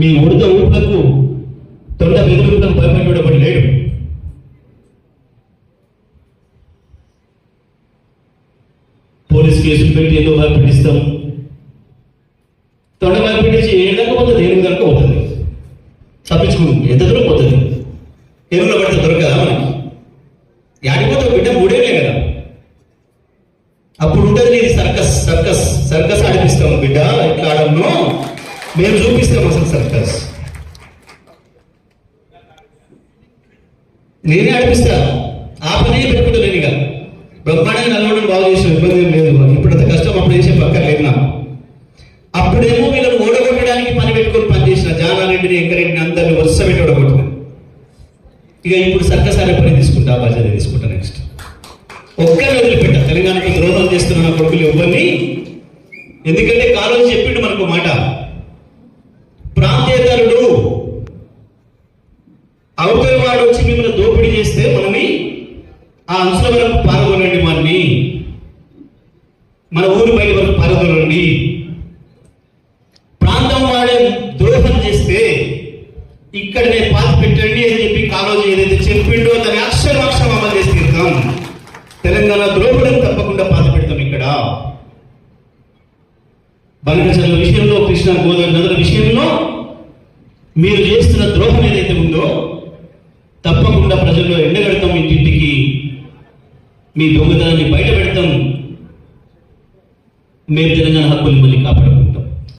మీ ఉడత ఊపులకు తొండ బెదిరింపులకు భయపడేవాడు లేడు. పోలీస్ కేసులు పెట్టి ఏదో భయపెట్టిస్తాం తొండ భయపెట్టించి ఏ విధంగా పోతుంది? ఏ విధంగా పోతుంది? తప్పించుకుంటుంది ఎంత దూరం పోతుంది? ఎరువులో పడితే దొరకదా మనకి? యాడిపోతే బిడ్డ? మూడేళ్ళే కదా. అప్పుడు ఉంటుంది నీది సర్కస్. మేము చూపిస్తాం అసలు సర్కస్ నేనే ఆడిపిస్తా. ఆ పని పెట్టుకుంటా నేను ఇక బ్రహ్మాండంగా నలవడం బాగు చేసిన ఇబ్బంది ఏం లేదు ఇప్పుడు అంత కష్టం అప్పుడు చేసే పక్క లేదు అప్పుడేమో వీళ్ళని ఓడగొట్టడానికి పని పెట్టుకొని పనిచేసిన జానారెడ్డిని ఎంకరెడ్డిని అందరిని వరుస పెట్టి ఓడగొట్టిన. ఇక ఇప్పుడు సర్కస్ అనే పని తీసుకుంటా బాధ్యత తీసుకుంటా నెక్స్ట్ ఒక్కరిని వదిలిపెట్ట. తెలంగాణకు ద్రోహం చేస్తున్న కొడుకులు ఎవరిని? ఎందుకంటే కాలేజీ చెప్పిండు మనకు మాట. వచ్చి మిమ్మల్ని దోపిడీ చేస్తే మనని ఆ అంశుల వరకు పాల్గొనండి మనని. మన ఊరి బయట వరకు పాల్గొనండి ప్రాంతం వాడే ద్రోహం చేస్తే ఇక్కడనే పాతి పెట్టండి అని చెప్పి కాలేజీ ఏదైతే చెప్పిండో దాని అక్షరాక్షరం అమలు చేసి తీరుతాం. తెలంగాణ ద్రోహులను తప్పకుండా పాతి పెడతాం ఇక్కడ. బనకచర్ల విషయంలో కృష్ణ గోదావరి నదుల విషయంలో మీరు చేస్తున్న ద్రోహం ఏదైతే ఉందో తప్పకుండా ప్రజల్లో ఎండగడతాం ఇంటింటికి మీ దొంగతనాన్ని బయట పెడతాం మేము తెలంగాణ హక్కులు మళ్ళీ కాపాడము.